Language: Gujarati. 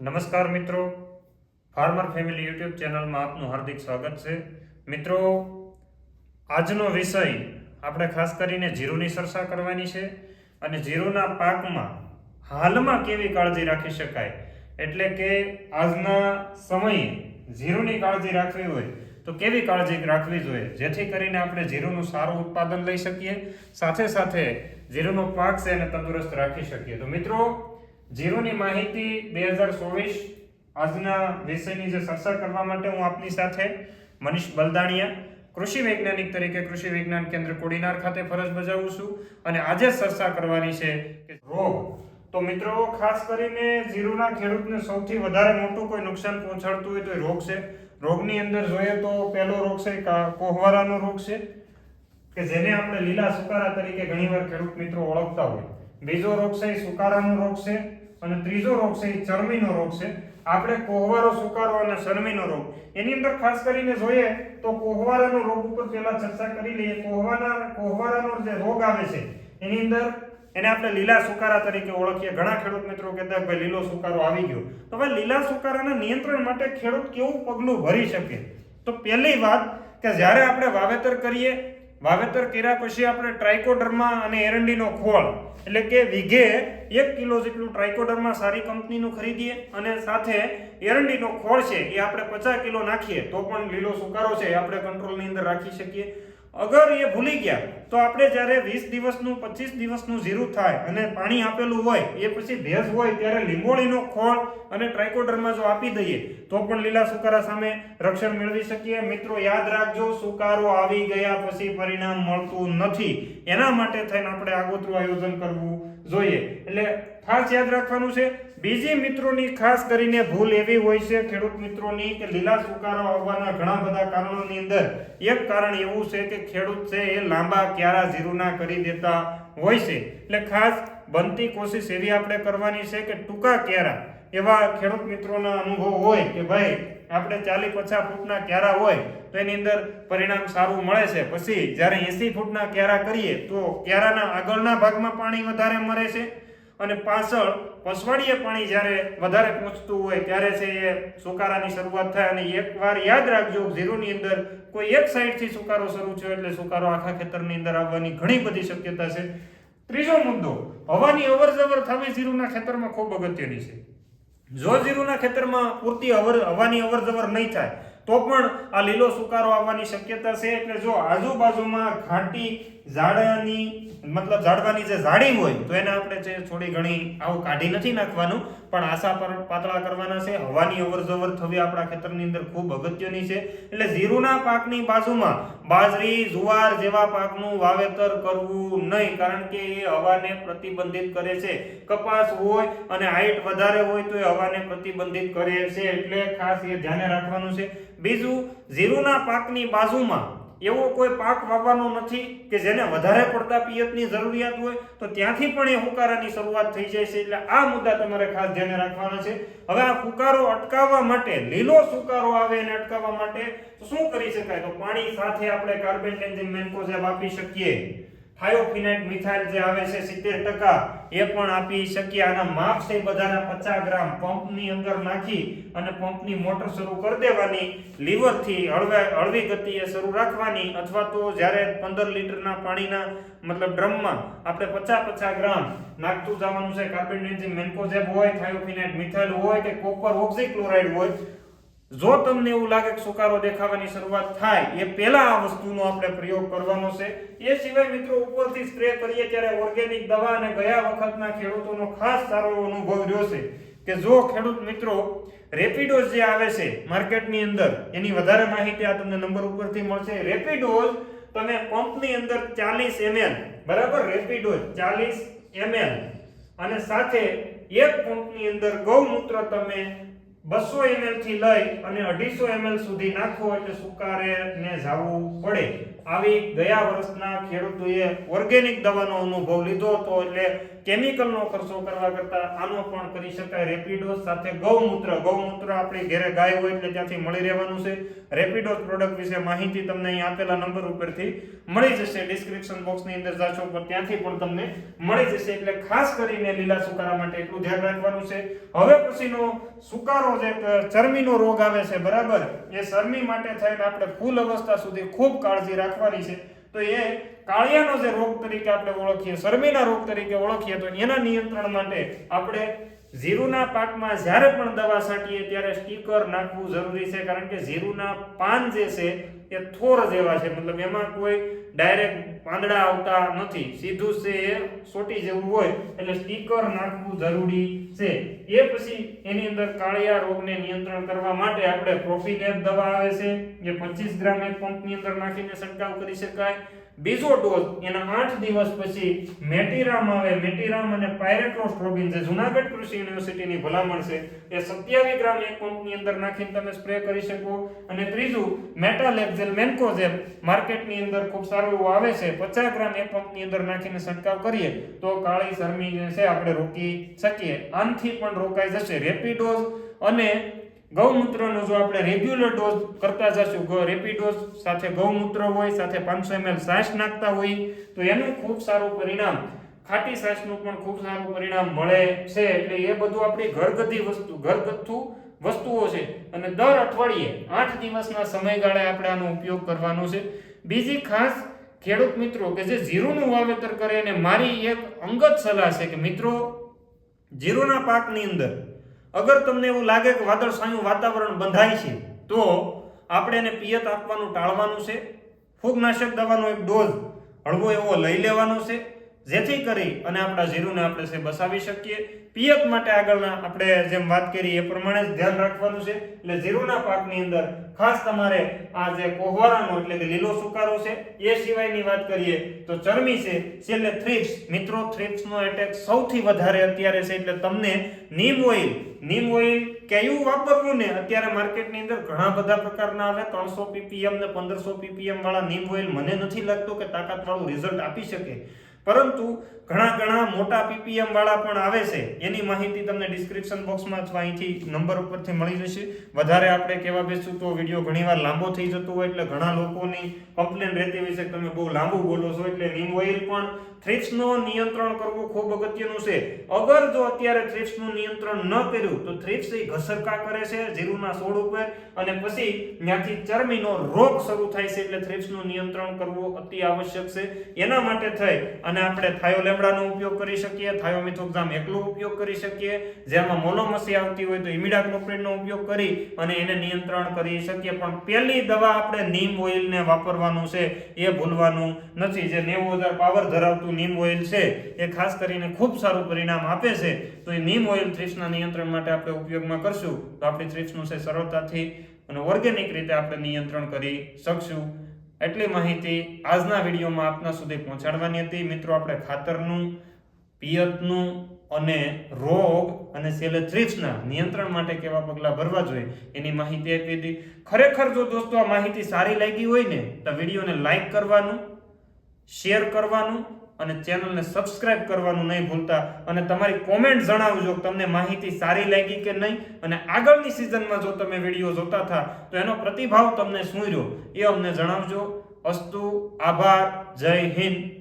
નમસ્કાર મિત્રો. ફાર્મર ફેમિલી યુટ્યુબ ચેનલમાં આપનું હાર્દિક સ્વાગત છે. મિત્રો, આજનો વિષય આપણે ખાસ કરીને જીરુની ચર્ચા કરવાની છે અને જીરુના પાકમાં હાલમાં કેવી કાળજી રાખી શકાય? એટલે કે આજના સમયે જીરુની કાળજી રાખવી હોય તો કેવી કાળજી રાખવી જોઈએ? જેથી કરીને આપણે જીરુનું સારું ઉત્પાદન લઈ શકીએ. સાથે સાથે જીરુનો પાક છે એને તંદુરસ્ત રાખી શકીએ. તો મિત્રો જીરોની માહિતી બે હજાર ચોવીસ આજના વિષયની જે ચર્ચા કરવા માટે હું આપની સાથે મનીષ બલદાણિયા, કૃષિ વૈજ્ઞાનિક તરીકે કૃષિ વિજ્ઞાન કેન્દ્ર કોડીનાર ખાતે ફરજ બજાવું છું અને આજે ચર્ચા કરવાની છે કે રોગ. તો મિત્રો, ખાસ કરીને જીરુના ખેડૂતને સૌથી વધારે મોટું કોઈ નુકસાન પહોંચાડતું હોય તો એ રોગ છે. રોગની અંદર જોઈએ તો પહેલો રોગ છે કોહવારાનો રોગ છે, કે જેને આપણે લીલા સુકારા તરીકે ઘણીવાર ખેડૂત મિત્રો ઓળખતા હોય. બીજો રોગ છે સુકારાનો રોગ છે. અને ત્રીજો રોગ છે એ ચરમીનો રોગ છે. આપણે કોહવારો સુકારો અને ચરમીનો રોગ. એની અંદર ખાસ કરીને જોઈએ તો કોહવારાનો રોગ ઉપર પહેલા ચર્ચા કરી લઈએ. કોહવાના કોહવારાનો જે રોગ આવે છે, એની અંદર એને આપણે લીલા સુકારા તરીકે ઓળખીએ. ઘણા ખેડૂત મિત્રો કહેતા ભાઈ લીલો સુકારો આવી ગયો. તો ભાઈ લીલા સુકારાના નિયંત્રણ માટે ખેડૂત કેવું પગલું ભરી શકે? તો પહેલી વાત કે જ્યારે આપણે વાવેતર કરીએ વાવેતર કર્યા પછી આપણે ટ્રાઇકોડર્મા અને એરંડીનો ખોળ, એટલે કે વીઘે એક કિલો જેટલું ટ્રાઇકોડર્મા સારી કંપનીનું ખરીદીએ અને સાથે એરંડીનો ખોળ છે એ આપણે પચાસ કિલો નાખીએ, તો પણ લીલો સુકારો છે એ આપણે કંટ્રોલની અંદર રાખી શકીએ. અગર એ ભૂલી ગયા, તો આપણે જ્યારે વીસ દિવસનું, પચીસ દિવસનું જીરું થાય અને પાણી આપેલું હોય, એ પછી ભેજ હોય ત્યારે લીંબોળીનો ખોળ અને ટ્રાઇકોડરમાં જો આપી દઈએ, તો પણ લીલા સુકારા સામે રક્ષણ મેળવી શકીએ. મિત્રો, યાદ રાખજો, સુકારો આવી ગયા પછી પરિણામ મળતું નથી. એના માટે થઈને આપણે આગોતરું આયોજન કરવું જોઈએ. એટલે ખાસ યાદ રાખવાનું છે, બીજી મિત્રોની ખાસ કરીને ભૂલ એવી હોય છે, ખેડૂત મિત્રોની કે લીલા સુકારો આવવાના ઘણા બધા કારણોની અંદર. એક કારણ એવું છે કે ખેડૂત છે એ લાંબા ક્યારા જીરુના કરી દેતા હોય છે. એટલે ખાસ બનતી કોશિશ એવી આપણે કરવાની છે કે ટૂંકા ક્યારા. એવા ખેડૂત મિત્રોના અનુભવ હોય કે ભાઈ, આપણે ચાલી પચાસ ફૂટના ક્યારા હોય, તો એની અંદર પરિણામ સારું મળે છે. પછી જ્યારે એસી ફૂટના ક્યારા કરીએ, તો ક્યારાના આગળના ભાગમાં પાણી વધારે મરે છે. અને પાછળ પસવાડીએ પાણી જ્યારે વધારે પહોંચતું હોય ત્યારે છે એ સુકારાની શરૂઆત થાય અને એકવાર યાદ રાખજો, ઝીરોની અંદર કોઈ એક સાઈડથી સુકારો શરૂ થયો એટલે સુકારો આખા ખેતરની અંદર આવવાની ઘણી બધી શક્યતા છે. ત્રીજો મુદ્દો, હવાની અવરજવર થવી ઝીરુના ખેતરમાં ખૂબ અગત્યની છે. જો ઝીરુના ખેતરમાં પૂરતી અવર, હવાની અવરજવર નહીં થાય, તો પણ આ લીલો સુકારો આવવાની શક્યતા છે એટલે જો આજુબાજુમાં ઘાટી ઝાડની, મતલબ ઝાડવાની જે ઝાડી હોય, તો એને આપણે જે થોડી ઘણી આવું કાઢી નથી નાખવાનું, પણ આશા પર પાતળા કરવાના છે. હવાની અવર જવર થવી આપણા ખેતરની અંદર ખૂબ અગત્યની છે. એટલે જીરુના પાકની બાજુમાં બાજરી, જુવાર જેવા પાકનું વાવેતર કરવું નહીં, કારણ કે એ હવાને પ્રતિબંધિત કરે છે. કપાસ હોય અને હાઈટ વધારે હોય તો એ હવાને પ્રતિબંધિત કરે છે. એટલે ખાસ એ ધ્યાને રાખવાનું છે. બીજું જીરુના પાકની બાજુમાં એવો કોઈ પાક વાવવાનો નથી કે જેને વધારે પડતા પિયતની જરૂરિયાત હોય, તો ત્યાંથી પણ એ હુકારાની શરૂઆત થઈ જાય છે. એટલે આ મુદ્દા તમારે ખાસ ધ્યાને રાખવાના છે. હવે આ ફુકારો અટકાવવા માટે, લીલો સુકારો આવે એને અટકાવવા માટે શું કરી શકાય? તો પાણી સાથે આપણે કાર્બન કાર્બેન્ડેન્ઝિમ મેન્કોઝેબ આપી શકીએ. થાયોફિનાઇટ મિથાઇલ જે આવે છે સિત્તેર ટકા, એ પણ આપી શકીએ. આના માપ છે બધાના પચાસ ગ્રામ. પંપની અંદર નાખી અને પંપની મોટર શરૂ કરી દેવાની. લીવરથી હળવે, હળવી ગતિએ શરૂ રાખવાની. અથવા તો જ્યારે પંદર લીટરના પાણીના, મતલબ ડ્રમમાં આપણે પચાસ પચાસ ગ્રામ નાખતું જવાનું છે. કાર્બેન્ડેન્ઝિમ મેન્કોઝેબ હોય, થાયોફિનાઇટ મિથાઇલ હોય કે કોપર ઓક્સિક્લોરાઇડ હોય જો તમને એવું લાગે કે સુકારો દેખાવાની શરૂઆત થાય, એ પહેલા આ વસ્તુનો આપણે પ્રયોગ કરવાનો છે. એ સિવાય મિત્રો ઉપરથી સ્પ્રે કરીએ ત્યારે ઓર્ગેનિક દવા અને ગયા વખતના ખેડૂતોનો ખાસ સારો અનુભવ રહ્યો છે કે જો ખેડૂત મિત્રો રેપિડોઝ જે આવે છે માર્કેટની અંદર, એની વધારે માહિતી આ તમને નંબર ઉપરથી મળશે. રેપિડોઝ તમે પંપની અંદર ચાલીસ એમએલ, બરાબર? રેપિડોઝ ચાલીસ એમએલ. અને સાથે એક પંપની અંદર ગૌમૂત્ર તમે બસો એમએલથી લઈ અને અઢીસો એમએલ સુધી નાખો એટલે સુકારે ને જાવું પડે. આવી ગયા વર્ષના ખેડૂતોએ ઓર્ગેનિક દવાનો અનુભવ લીધો હતો એટલે કેમિકલનો ખર્ચો કરવા કરતાં આનો પણ કરી શકાય. રેપિડોઝ સાથે ગૌમૂત્ર. ગૌમૂત્ર આપણી ઘરે ગાય હોય એટલે ત્યાંથી મળી રહેવાનું છે. રેપિડોઝ પ્રોડક્ટ વિશે માહિતી તમને અહીં આપેલા નંબર ઉપરથી મળી જશે. ડિસ્ક્રિપ્શન બોક્સની અંદર જાશો પર ત્યાંથી પણ તમને મળી જશે. એટલે ખાસ કરીને લીલા સુકારા માટે એટલું ધ્યાન રાખવાનું છે. હવે પછીનો સુકારો જે ચરમીનો રોગ આવે છે, બરાબર? એ ચરમી માટે થઈને આપણે ફૂલ અવસ્થા સુધી ખૂબ કાળજી રાખવાની છે. તો એ કાળિયાનો જે રોગ તરીકે આપણે ઓળખીએ, શરમીના રોગ તરીકે ઓળખીએ, તો એના નિયંત્રણ માટે આપણે જીરુના પાકમાં જ્યારે પણ દવા છાંટીએ ત્યારે સ્ટીકર નાખવું જરૂરી છે, કારણ કે જીરુના પાન જે છે એ થોર જેવા છે. મતલબ એમાં કોઈ ડાયરેક્ટ પાંદડા આવતા નથી. સીધું છે એ સોટી જેવું હોય, એટલે સ્ટીકર નાખવું જરૂરી છે. એ પછી એની અંદર કાળિયા રોગને નિયંત્રણ કરવા માટે આપણે પ્રોફિનેટ દવા આવે છે, જે પચીસ ગ્રામ એક પંપની અંદર નાખીને છંટકાવ કરી શકાય. બીજો ડોઝ એના આઠ દિવસ પછી મેટીરામ આવે. મેટીરામ અને પાયરેટ્રોસ્ટ્રોબિન જે જુનાગઢ કૃષિ યુનિવર્સિટીની ભલામણ છે, એ સત્યાવીસ ગ્રામ એક પંપની અંદર નાખીને તમે સ્પ્રે કરી શકો. અને ત્રીજું, મેટાલેક્ઝેલ મેન્કોઝેલ માર્કેટની અંદર ખૂબ સારું એવું આવે છે. પચાસ ગ્રામ એક પંપની અંદર નાખીને છંટકાવ કરીએ, તો કાળી, શરમી જે છે, આપણે રોકી શકીએ. આનથી પણ રોકાઈ જશે. રેપિડોઝ અને ગૌમૂત્રનો જો આપણે રેગ્યુલર ડોઝ કરતા જશું, ગૌ રેપિડોઝ સાથે ગૌમૂત્ર હોય, સાથે પાંચસો એમએલ સાસ નાખતા હોય, તો એનું ખૂબ સારું પરિણામ, ખાટી સાસનું પણ ખૂબ સારું પરિણામ મળે છે. એટલે એ બધું આપણી ઘરગથ્થી વસ્તુ, ઘરગથ્થુ વસ્તુઓ છે. અને દર અઠવાડિયે આઠ દિવસના સમયગાળે આપણે આનો ઉપયોગ કરવાનો છે. બીજી ખાસ ખેડૂત મિત્રો કે જે જીરુનું વાવેતર કરે અને મારી એક અંગત સલાહ છે કે મિત્રો, જીરુના પાકની અંદર અગર તમને એવું લાગે કે વાદળછાયું વાતાવરણ બંધાય છે, તો આપણે એને પિયત આપવાનું ટાળવાનું છે. ફૂગનાશક દવાનો એક ડોઝ હળવો એવો લઈ લેવાનો છે. જેથી કરી અને આપણા જીરુને આપણે છે બસાવી શકીએ. પિયત માટે આગળના આપણે જેમ વાત કરી એ પ્રમાણે જ ધ્યાન રાખવાનું છે. એટલે જીરુના પાકની અંદર ખાસ તમારે આ જે કોહવારાનો એટલે કે લીલો સુકારો છે, એ સિવાયની વાત કરીએ તો ચરમી છે, છેલ્લે થ્રિપ્સ. મિત્રો, થ્રિપ્સનો એટેક સૌથી વધારે અત્યારે છે એટલે તમને નીમ ઓઇલ. નીમ ઓઇલ કયું વાપરવું ને? અત્યારે માર્કેટની અંદર ઘણા બધા પ્રકારના આવે. ત્રણસો પીપીએમ ને પંદરસો પીપીએમ વાળા નીમ ઓઇલ મને નથી લાગતું કે તાકાત વાળું રિઝલ્ટ આપી શકે. પરંતુ ઘણા ઘણા મોટા પીપીએમ વાળા પણ આવે છે. એની માહિતી તમને ડિસ્ક્રિપ્શન બોક્સમાં અથવા અહીંથી નંબર ઉપરથી મળી જશે. વધારે આપણે કહેવા બેસું તો વીડિયો ઘણીવાર લાંબો થઈ જતો હોય એટલે ઘણા લોકોની કમ્પ્લેન રહેતી હોય છે કે તમે બહુ લાંબુ બોલો છો એટલે નીમ ઓઇલ પણ થ્રિપ્સનો નિયંત્રણ કરવું ખૂબ અગત્યનું છે. અગર જો અત્યારે થ્રિપ્સનું નિયંત્રણ ન કર્યું, તો થ્રિપ્સ એ ઘસરકા કરે છે જીરુના છોડ ઉપર અને પછી ત્યાંથી ચરમીનો રોગ શરૂ થાય છે એટલે થ્રિપ્સનું નિયંત્રણ કરવું અતિ આવશ્યક છે. એના માટે થઈ અને આપણે થાયોલેમડાનો ઉપયોગ કરી શકીએ થાયોમિથોક્ઝામ એકલો ઉપયોગ કરી શકીએ. જેમાં મોનોમસી આવતી હોય તો ઇમિડાક્લોપ્રિનનો ઉપયોગ કરી અને એને નિયંત્રણ કરી શકીએ. પણ પહેલી દવા આપણે નીમ ઓઇલને વાપરવાનું છે, એ ભૂલવાનું નથી. જે નેવું હજાર પાવર ધરાવતું નીમ ઓઇલ છે, એ ખાસ કરીને ખૂબ સારું પરિણામ આપે છે. તો એ નીમ ઓઇલ થ્રિપ્સના નિયંત્રણ માટે આપણે ઉપયોગમાં કરશું. તો આપણી થ્રિપ્સનું છે સરળતાથી અને ઓર્ગેનિક રીતે આપણે નિયંત્રણ કરી શકશું. એટલી માહિતી આજના વિડીયોમાં આપના સુધી પહોંચાડવાની હતી. મિત્રો, આપણે ખાતરનું, પિયતનું અને રોગ અને થ્રિપ્સના નિયંત્રણ માટે કેવા પગલાં ભરવા જોઈએ એની માહિતી આપી હતી. ખરેખર જો દોસ્તો આ માહિતી સારી લાગી હોય ને, તો વિડીયોને લાઈક કરવાનું શેર કરવાનું અને ચેનલને સબસ્ક્રાઇબ કરવાનું નહીં ભૂલતા. અને તમારી કોમેન્ટ જણાવજો તમને માહિતી સારી લાગી કે નહીં. અને આગળની સિઝનમાં જો તમે વીડિયો જોતા થા તો એનો પ્રતિભાવ તમને શું રહ્યો એ અમને જણાવજો. અસ્તુ, આભાર, જય હિન્દ.